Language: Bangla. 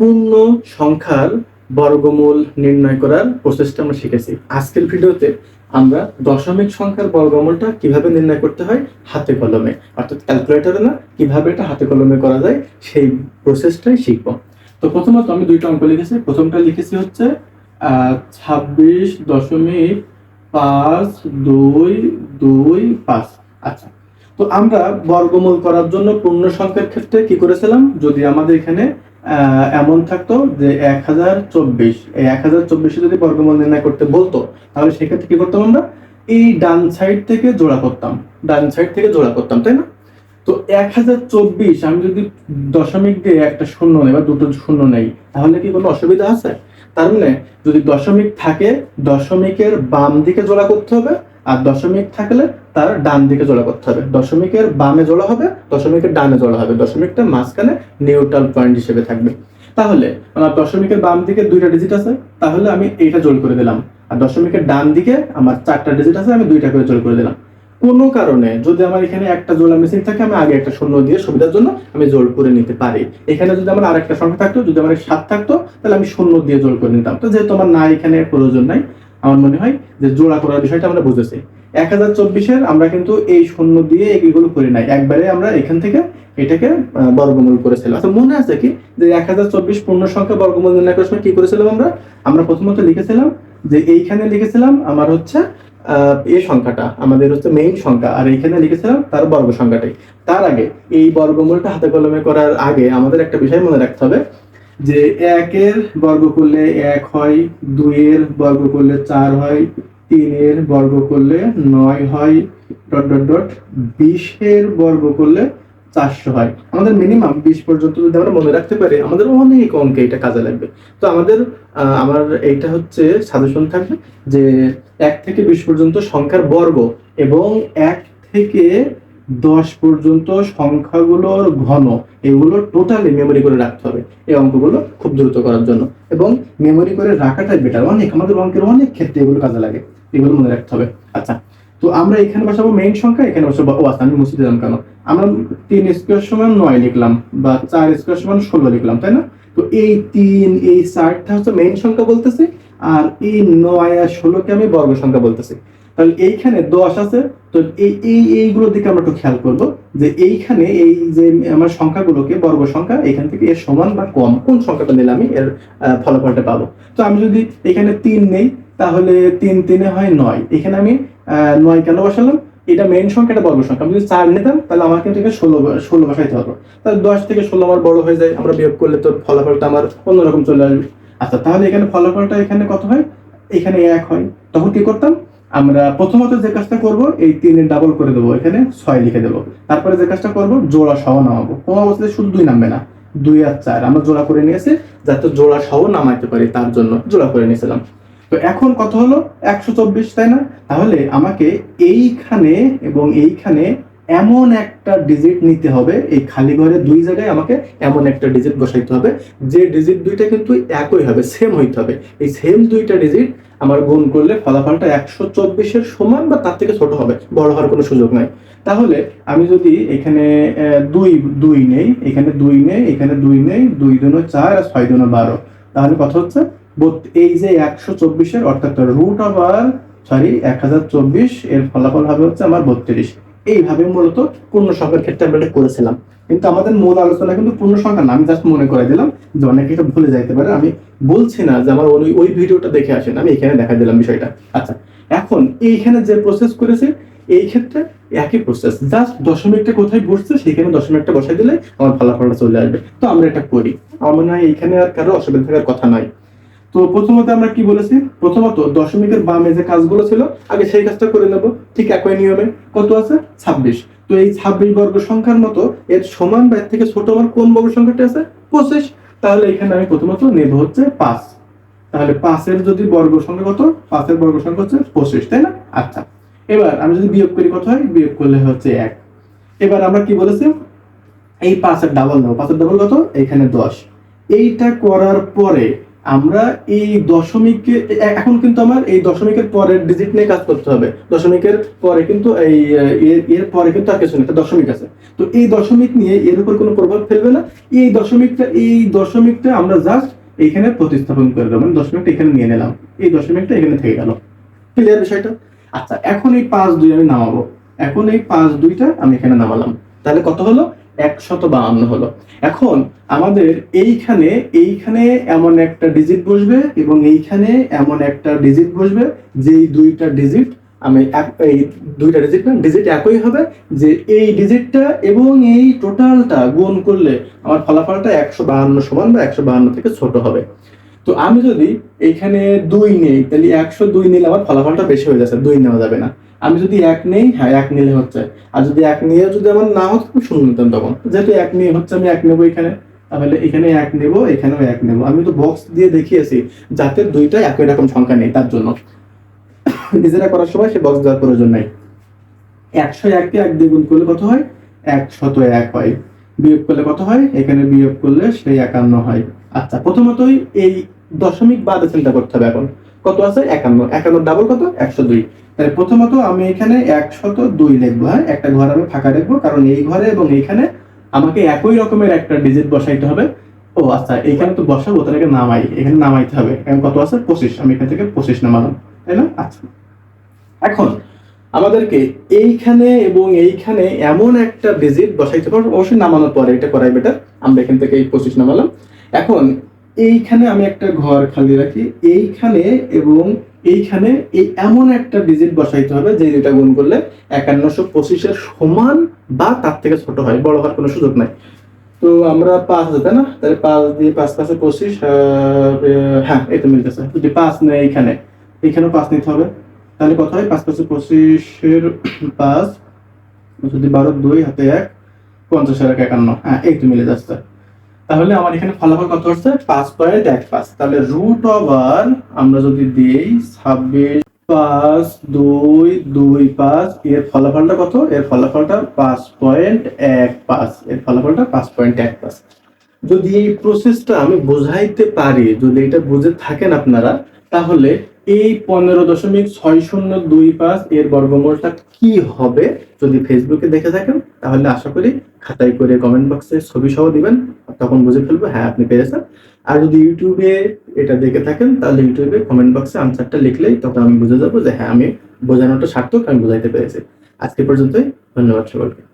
পূর্ণ সংখ্যার বর্গমূল নির্ণয় করার প্রসেসটা আমরা শিখেছি। আজকের ভিডিওতে আমরা দশমিক সংখ্যার বর্গমূলটা কীভাবে নির্ণয় করতে হয়? হাতে কলমে। অর্থাৎ ক্যালকুলেটরে না, কীভাবে এটা হাতে কলমে করা যায়, সেই প্রসেসটাই শিখব। তো প্রথমত আমি দুইটা অঙ্ক লিখেছি। প্রথমটা লিখেছি হচ্ছে ছাব্বিশ দশমিক পাঁচ দুই দুই পাঁচ। আচ্ছা। তো আমরা বর্গমূল করার জন্য পূর্ণ সংখ্যার ক্ষেত্রে কি করেছিলাম? যদি আমাদের এখানে এমন থাকতো যে এক হাজার চব্বিশ, এই এক হাজার চব্বিশে যদি বর্গমূল নির্ণয় করতে বলতো, তাহলে সেক্ষেত্রে কি করতাম আমরা? এই ডান সাইড থেকে জোড়া করতাম, ডান সাইড থেকে জোড়া করতাম, তাই না? তো এক হাজার চব্বিশ, আমি যদি দশমিক দিয়ে একটা শূন্য নেই বা দুটো শূন্য নেই, তাহলে কি কোনো অসুবিধা আছে? তার মানে যদি দশমিক থাকে, দশমিকের বাম দিকে জোড়া করতে হবে আর দশমিক থাকলে তার ডান দিকে জোড়া করতে হবে। দশমিকের বামে জোড়া হবে, দশমিকের ডানে জোড়া হবে। দশমিকটা মাঝখানে নিউট্রাল পয়েন্ট হিসেবে থাকবে। তাহলে আমার দশমিকের বাম দিকে দুইটা ডিজিট আছে, তাহলে আমি এইটা জোড় করে দিলাম। আর দশমিকের ডান দিকে আমার চারটা ডিজিট আছে, আমি দুইটা করে জোড় করে দিলাম। কোনো কারণে যদি আমার এখানে একটা জোড়া মিসিং থাকে, আমি আগে একটা শূন্য দিয়ে সুবিধার জন্য আমি জোড় করে নিতে পারি। এখানে যদি আমার আরেকটা সংখ্যা থাকতো, যদি আমার সাত থাকতো, তাহলে আমি শূন্য দিয়ে জোড় করে নিতাম। তো যেহেতু আমার না এখানে প্রয়োজন নাই আমার মনে হয় যে জোড়া করার বিষয়টা আমরা বুঝেছি এক হাজার চব্বিশের আমরা কিন্তু এই শূন্য দিয়ে এগুলো করি নাই। একবারে আমরা এখান থেকে এটাকে বর্গমূল করেছিলাম। আচ্ছা মনে আছে কি? যে এক হাজার চব্বিশ পূর্ণ সংখ্যা বর্গমূল নির্ণয় করার সময় কি করেছিলাম আমরা? আমরা প্রথমত লিখেছিলাম যে এইখানে লিখেছিলাম আমার হচ্ছে এই সংখ্যাটা, আমাদের হচ্ছে মেইন সংখ্যা, আর এইখানে লিখেছিলাম তার বর্গ সংখ্যাটাই তার আগে এই বর্গমূলটা হাতে কলমে করার আগে আমাদের একটা বিষয় মনে রাখতে হবে। যে একের বর্গ করলে এক হয়, দুইয়ের বর্গ করলে চার হয়, তিনের বর্গ করলে নয় হয়, ডট ডট ডট, বিশের বর্গ করলে চারশো হয়। আমাদের মিনিমাম বিশ পর্যন্ত যদি আমরা মনে রাখতে পারি, আমাদের অনেক অঙ্কে এটা কাজে লাগবে। তো আমাদের আমার এইটা হচ্ছে সাজেশন থাকবে যে এক থেকে বিশ পর্যন্ত সংখ্যার বর্গ এবং এক থেকে দশ পর্যন্ত সংখ্যাগুলোর ঘন, এগুলো টোটালি মেমোরি করে রাখতে হবে। এই অঙ্কগুলো খুব দ্রুত করার জন্য। এবং মেমোরি করে রাখাটাই বেটার অনেক, আমাদের অঙ্কের অনেক ক্ষেত্রে এগুলো কাজে লাগে। এগুলো মনে রাখতে হবে। আচ্ছা তো আমরা এখানে বসাবো মেইন সংখ্যা, এখানে বসাবো, ও আচ্ছা আমি মুছে দিলাম কেন? আমরা তিন স্কোয়ার সমান নয় লিখলাম বা চার স্কোয়ার সমান ষোলো লিখলাম, তাই না? তো এই তিন, এই চারটা হচ্ছে মেইন সংখ্যা বলতেছি, আর এই নয় আর ষোলোকে আমি বর্গ সংখ্যা বলতেছি। তাহলে এইখানে দশ আছে তো এই এই এইগুলোর দিকে আমরা একটু খেয়াল করব যে এইখানে এই যে আমার সংখ্যাগুলোকে, বর্গ সংখ্যা, এখান থেকে এর সমান বা কম কোন সংখ্যাটা নিলে আমি এর ফলাফলটা পাবো? তো আমি যদি এখানে তিন নেই, তাহলে তিন তিনে হয় নয়। এখানে আমি নয় কেন বসালাম? এটা মেইন সংখ্যাটা বর্গ সংখ্যা। আমি যদি চার নিতাম, তাহলে কিন্তু এখানে ষোলো ষোলো বসাইতে হবে। তাহলে দশ থেকে ষোলো আমার বড় হয়ে যায়, আমরা বিয়োগ করলে তো ফলাফলটা আমার অন্যরকম চলে আসবে। আচ্ছা তাহলে এখানে ফলাফলটা এখানে কত হয়? এখানে এক হয়। তখন কি করতাম? আমরা প্রথমত যে কাজটা করব, এই তিনের ডাবল করে দেবো এখানে ছয় লিখে দেবো। তারপরে যে কাজটা করব, জোড়া সহ নামাবো। কোনো অবস্থায় শুধু দুই নামবে না, দুই আর চার। আমরা জোড়া করে নিয়েছি, যাতে জোড়া সহ নামাইতে পারি, তার জন্য জোড়া করে নিয়েছিলাম। তো এখন কত হলো একশো চব্বিশ, তাই না? তাহলে আমাকে এইখানে এবং এইখানে এমন একটা ডিজিট নিতে হবে, এই খালি ঘরে দুই জায়গায় আমাকে এমন একটা ডিজিট বসাইতে হবে, যে ডিজিট দুইটা কিন্তু একই হবে সেম হইতে হবে। এই সেম দুইটা ডিজিট আমার গুণ করলে ফলাফলটা একশো চব্বিশের সমান বা তার থেকে ছোট হবে, বড় হওয়ার কোনো সুযোগ নাই। তাহলে আমি যদি এখানে দুই দুই নেই, এখানে দুই নেই, এখানে দুই নেই, দুই দুনো চার আর ছয় দুনো বারো, তাহলে কথা হচ্ছে এই যে একশো চব্বিশের অর্থাৎ রুট আবার সরি এক হাজার চব্বিশ, এর ফলাফল হবে হচ্ছে আমার বত্রিশ। এইভাবে মূলত পূর্ণ সংখ্যার ক্ষেত্রে আমরা এটা করেছিলাম। কিন্তু আমাদের মূল আলোচনা কিন্তু পূর্ণ সংখ্যা না, আমি জাস্ট মনে করে দিলাম যে অনেকে এটা ভুলে যাইতে পারে। আমি বলছি না যে আমার ওই ওই ভিডিওটা দেখে আসেন, আমি এখানে দেখা দিলাম বিষয়টা। আচ্ছা এখন এইখানে যে প্রসেস করেছে, এই ক্ষেত্রে একই প্রসেস জাস্ট দশমিকটা কোথায় বসছে সেখানে দশমিকটা বসাই দিলে আমার ফলাফলটা চলে আসবে। তো আমরা এটা করি। আমার মনে হয় এইখানে আর কারও অসুবিধা থাকার কথা নয়। তো প্রথমত আমরা কি বলেছি? প্রথমত দশমিকের বামে যে কাজগুলো ছিল, আগে সেই কাজটা করে নেব। ঠিক একই নিয়মে। কত আছে? ছাব্বিশ। তো এই ছাব্বিশ বর্গ সংখ্যার মতো এর সমান বা থেকে ছোট আমার কোন বর্গ সংখ্যাটা আছে? পঁচিশ। তাহলে এখানে আমি প্রথমত নেব হচ্ছে পাঁচ। তাহলে পাঁচের যদি বর্গ সংখ্যা কত? পাঁচের বর্গ সংখ্যা হচ্ছে পঁচিশ, তাই না? আচ্ছা। এবার আমি যদি বিয়োগ করি কত হয়? বিয়োগ করলে হচ্ছে এক। এবার আমরা কি বলেছি? এই পাঁচের ডাবল নেব। পাঁচের ডাবল কত? এখানে দশ। এইটা করার পরে আমরা এই দশমিককে এখন কিন্তু আমার এই দশমিকের পরের ডিজিট নিয়ে কাজ করতে হবে। দশমিকের পরে কিন্তু এই এর- এর পরে কিন্তু আর কিছু নেই দশমিক আছে। তো এই দশমিক নিয়ে এর উপর কোনো প্রভাব ফেলবে না। এই দশমিকটা এই দশমিকটা আমরা জাস্ট এখানে প্রতিস্থাপন করে দেবো। মানে দশমিকটা এখানে নিয়ে নিলাম। এই দশমিকটা এখানে থেকে গেল। ক্লিয়ার বিষয়টা? আচ্ছা এখন এই পাঁচ দুই আমি নামাবো। এখন এই পাঁচ দুইটা আমি এখানে নামালাম। তাহলে কত হলো? একশত বাহান্ন হলো। এখন আমাদের এইখানে এইখানে এমন একটা ডিজিট বসবে এবং এইখানে এমন একটা ডিজিট বসবে, যেই দুইটা ডিজিট আমি এই দুইটা ডিজিট না ডিজিট একই হবে, যে এই ডিজিটটা এবং এই টোটালটা গুণ করলে আমার ফলাফলটা একশো বাহান্ন সমান বা একশো বাহান্ন থেকে ছোট হবে। তো আমি যদি এইখানে দুই নেই, তাহলে একশো দুই নিলে আমার ফলাফলটা বেশি হয়ে যাচ্ছে, দুই নেওয়া যাবে না। আমি যদি এক নেই হ্যাঁ এক নিলে হচ্ছে। আর যদি এক নিয়ে যদি আমার না হতো আমি শূন্য নিতাম তখন। যেহেতু এক নিয়ে হচ্ছে আমি এক নেব এখানে, তাহলে এখানে এক নেব, এখানেও এক নেব। আমি তো বক্স দিয়ে দেখিয়েছি, যাতে দুইটা একই রকম সংখ্যা নেই তার জন্য। নিজেরা করার সময় সে বক্স দেওয়ার প্রয়োজন নাই। একশো এককে এক দিয়ে গুণ করলে কত হয়? একশত এক হয়। বিয়োগ করলে কত হয়? এখানে বিয়োগ করলে সেই একান্ন হয়। আচ্ছা প্রথমতই এই দশমিক বাদে চিন্তা করতে হবে এখন। কত আছে? একান্ন। একান্ন ডাবল কত? একশো দুই। তাহলে প্রথমত আমি এখানে একশত দুই লিখব হ্যাঁ? একটা ঘর আমি ফাঁকা রাখব, কারণ এই ঘরে এবং এইখানে আমাকে একই রকমের একটা ডিজিট বসাইতে হবে। ও আচ্ছা এখানে তো বসাবো, তাহলে নামাই, এখানে নামাইতে হবে। এখন কত আছে? পঁচিশ। আমি এখান থেকে পঁচিশ নামালাম, তাই না? আচ্ছা। এখন আমাদেরকে এইখানে এবং এইখানে এমন একটা ডিজিট বসাইতে পারব অবশ্যই নামানোর পরে, এটা করাই বেটার আমরা এখান থেকে এই পঁচিশ নামালাম। এখন এইখানে আমি একটা ঘর খালি রাখি, এইখানে এবং এইখানে এই এমন একটা ডিজিট বসাইতে হবে যে যেটা গুণ করলে একান্নশো পঁচিশের সমান বা তার থেকে ছোট হয়, বড় হওয়ার কোনো সুযোগ নাই। তো আমরা পাঁচ আছে, তাই না? তাহলে পাঁচ দিয়ে পাঁচ পাঁচে পঁচিশ হ্যাঁ এই তো মিলতেছে যদি পাঁচ নেই এইখানে, এইখানেও পাঁচ নিতে হবে। তাহলে কত হয়? পাঁচ পাঁচে পঁচিশের পাঁচ, যদি বারো দুই, হাতে এক পঞ্চাশের এক, একান্ন। হ্যাঁ এই তো মিলে যাচ্ছে। তাহলে আমার এখানে ফলাফল কত হচ্ছে পাঁচ পয়েন্ট এক পাঁচ। তাহলে রুট ওভার আমরা যদি দিই ছাব্বিশ পাঁচ দুই দুই পাঁচ, এর ফলাফলটা কত? এর ফলাফলটা পাঁচ পয়েন্ট এক পাঁচ। এর ফলাফলটা পাঁচ পয়েন্ট এক পাঁচ। যদি এই প্রসেসটা আমি বোঝাইতে পারি, যদি এটা বুঝে থাকেন আপনারা, তাহলে এই পনেরো দশমিক ছয় শূন্য দুই পাঁচ এর বর্গমূলটা কি হবে? যদি ফেসবুকে দেখে থাকেন, তাহলে আশা করি খাতায় করে কমেন্ট বক্সে ছবি সহ দিবেন। তখন বুঝে ফেলব হ্যাঁ আপনি পেরেছেন। আর যদি ইউটিউবে এটা দেখে থাকেন, তাহলে ইউটিউবে কমেন্ট বক্সে আনসারটা লিখলেই তখন আমি বুঝে যাব যে হ্যাঁ আমি বোঝানোটা সার্থক, আমি বোঝাইতে পেরেছি। আজকে পর্যন্তই, ধন্যবাদ সকলকে।